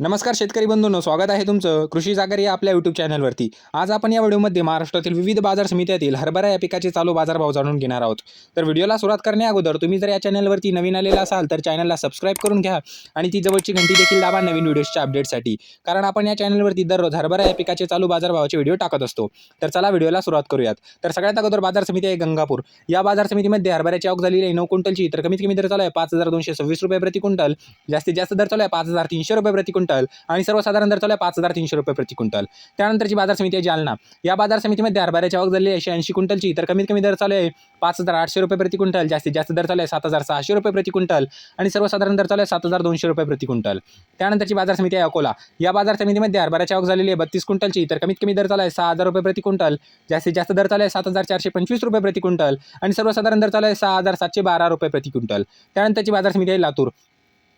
नमस्कार शेतकरी बंधूंनो स्वागत आहे तुमचं कृषी जागर या आपल्या यूट्यूब चॅनलवरती आज आपण या व्हिडिओमध्ये महाराष्ट्रातील विविध बाजार समित्यातील हरभरा या पिकाचे चालू बाजारभाव जाणून घेणार आहोत. तर व्हिडिओला सुरुवात करण्या अगोदर तुम्ही जर या चॅनलवरती नवीन आलेला असाल तर चॅनलला सबस्क्राईब करून घ्या आणि ती जवळची घंटी देखील दाबा नवीन व्हिडिओच्या अपडेटसाठी कारण आपण या चॅनलवरती दररोज हरभरा या पिकाचे चालू बाजारभावाचे व्हिडिओ टाकत असतो. तर चला व्हिडिओला सुरुवात करूयात. तर सगळ्यात अगोदर बाजार समिती आहे गंगापूर. या बाजार समितीमध्ये हरभऱ्याची आवक झालेली आहे नऊ क्विंटलची. तर कमीत कमी दर चालू आहे पाच हजार दोनशे सव्वीस रुपये प्रति क्विंटल. जास्तीत जास्त दर चालू आहे पाच हजार तीनशे रुपये प्रति क्विंटल. आणि सर्वसाधारण दर चालू आहे पाच हजार तीनशे रुपये प्रति क्विंटल. त्यानंतरची बाजार समिती आहे जालना. या बाजार समितीमध्ये हरभऱ्याची आवक झाली आहे एकशे ऐंशी क्विंटलची. तर कमीत कमी दर चालू आहे पाच हजार आठशे रुपये प्रति क्विंटल. जास्तीत जास्त दर चालू आहे सात हजार सहाशे रुपये प्रति क्विंटल. आणि सर्वसाधारण दर चालू आहे सात हजार दोनशे रुपये प्रति क्विंटल. त्यानंतरची बाजार समिती आहे अकोला. या बाजार समितीमध्ये हरभऱ्याची आवक झालेली आहे बत्तीस क्विंटलची. तर कमीत कमी दर चालू आहे सहा हजार रुपये प्रति क्विंटल. जास्तीत जास्त दर चालू आहे सात हजार चारशे पंचवीस रुपये प्रति क्विंटल. आणि सर्वसाधारण दर चालू आहे सहा हजार सातशे बारा रुपये प्रति क्विंटल. त्यानंतरची बाजार समिती आहे लातूर.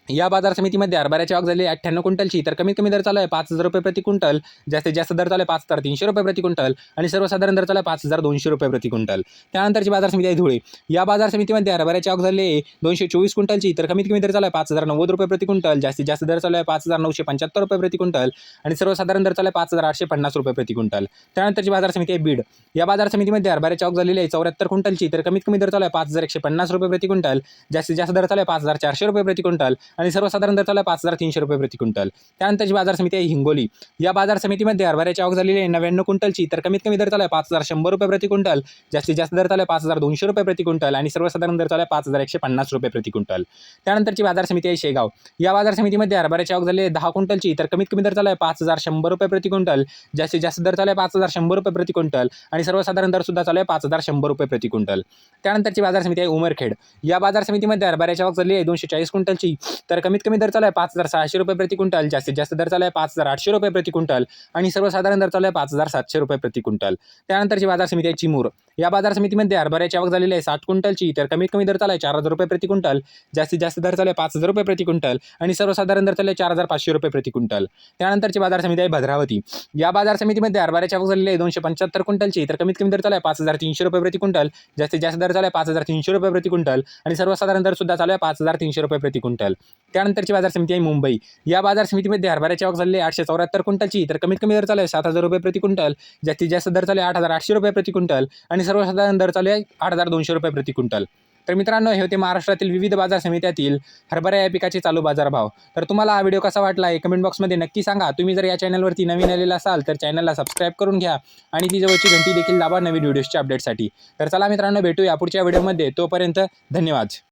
या बाजार समितीमध्ये हरभऱ्याची आवक झाली अठ्ठ्याण्णव क्विंटलची. तर कमीत कमी दर चालू आहे पाच हजार रुपये प्रति क्विंटल. जास्तीत जास्त दर चालू आहे पाच हजार तीनशे रुपये प्रति क्विंटल. आणि सर्वसाधारण दर चालू आहे पाच हजार दोनशे रुपये प्रति क्विंटल. त्यानंतरची बाजार समिती आहे धुळे. या बाजार समितीमध्ये हरभऱ्याची आवक झाली आहे दोनशे चोवीस क्विंटलची. तर कमीत कमी दर चालू आहे पाच हजार नव्वद रुपये प्रति क्विंटल. जास्तीत जास्त दर चालू आहे पाच हजार नऊशे पंच्याहत्तर रुपये प्रति क्विंटल. आणि सर्वसाधारण दर चालू आहे पाच हजार आठशे पन्नास रुपये प्रति क्विंटल. त्यानंतरची बाजार समिती आहे बीड. या बाजार समितीमध्ये हरभऱ्याची आवक झालेली आहे चौऱ्याहत्तर क्विंटलची. तर कमीत कमी दर चालू आहे पाच हजार एकशे पन्नास रुपये प्रति क्विंटल. जास्तीत जास्त दर चालू आहे पाच हजार चारशे रुपये प्रति क्विंटल. आणि सर्वसाधारण दर चालला पाच हजार तीनशे रुपये प्रति क्विंटल. त्यानंतरची बाजार समिती आहे हिंगोली या बाजार समितीमध्ये हरभऱ्याची आवक झालेली आहे नव्याण्णव क्विंटलची. तर कमीत कमी दर चालला आहे पाच हजार शंभर रुपये प्रति क्विंटल जास्तीत जास्त दर चालला आहे पाच हजार दोनशे रुपये प्रति क्विंटल आणि सर्वसाधारण दर चालला आहे पाच हजार एकशे पन्नास रुपये प्रति क्विंटल. त्यानंतरची बाजार समिती आहे शेगाव या बाजार समितीमध्ये हरभऱ्याची आवक झाली आहे दहा क्विंटलची. तर कमीत कमी दर चालला आहे पाच हजार शंभर रुपये प्रति क्विंटल जास्तीत जास्त दर चालला आहे पाच हजार शंभर रुपये प्रति क्विंटल आणि सर्वसाधारण दर सुद्धा चालू आहे पाच हजार शंभर रुपये प्रति क्विंटल. त्यानंतरची बाजार समिती आहे उमरखेड या बाजार समितीमध्ये हरभऱ्याची आवक झाली आहे दोनशे चाळीस क्विंटलची. तर कमीत कमी दर चालू आहे पाच हजार सहाशे रुपये प्रति क्विंटल. जास्तीत जास्त दर चालू आहे पाच हजार आठशे रुपये प्रति क्विंटल. आणि सर्वसाधारण दर चालू आहे पाच हजार सातशे रुपये प्रति क्विंटल. त्यानंतरची बाजार समिती आहे चिमूर. या बाजार समितीमध्ये हरभऱ्याची आवक झालेली आहे. साठ क्विंटलची तर कमीत कमी दर चालाय आहे चार हजार रुपये प्रति क्विंटल. जास्तीत जास्त दर चालू आहे पाच हजार रुपये प्रति क्विंटल. आणि सर्वसाधारण दर चालू आहे चार हजार पाचशे रुपये प्रति क्विंटल. त्यानंतरची बाजार समिती आहे भद्रावती. या बाजार समितीमध्ये हरभऱ्याची आवक झालेली आहे दोनशे पंच्याहत्तर क्विंटलची तर कमीत कमी दर चालू आहे पाच हजार तीनशे रुपये प्रति क्विंटल. जास्तीत जास्त दर चालू आहे पाच हजार तीनशे रुपये प्रति क्विंटल. आणि सर्वसाधारण दर सुद्धा चालू आहे पाच हजार तीनशे रुपये प्रति क्विंटल. त्यानंतरची बाजार समिती आहे मुंबई. या बाजार समितीमध्ये हरभऱ्याची आवक झालेली आहे आठशे चौऱ्याहत्तर क्विंटलची तर कमीत कमी दर चालू आहे सात हजार रुपये प्रति क्विंटल. जास्तीत जास्त दर चालू आहे आठ हजार आठशे रुपये प्रति क्विंटल. आणि आणि सर्वसाधारण दर चालू आहे आठ हजार दोनशे रुपये प्रति क्विंटल. तर मित्रांनो हे होते महाराष्ट्रातील विविध बाजार समित्यातील हरभरा या पिकाचे चालू बाजारभाव. तर तुम्हाला हा व्हिडिओ कसा वाटला आहे कमेंट बॉक्समध्ये नक्की सांगा. तुम्ही जर या चॅनलवरती नवीन आलेला असाल तर चॅनलला सबस्क्राईब करून घ्या आणि ती जवळची घंटी देखील दाबा नवीन व्हिडिओजच्या अपडेटसाठी तर चला मित्रांनो भेटूया पुढच्या व्हिडिओमध्ये तोपर्यंत धन्यवाद.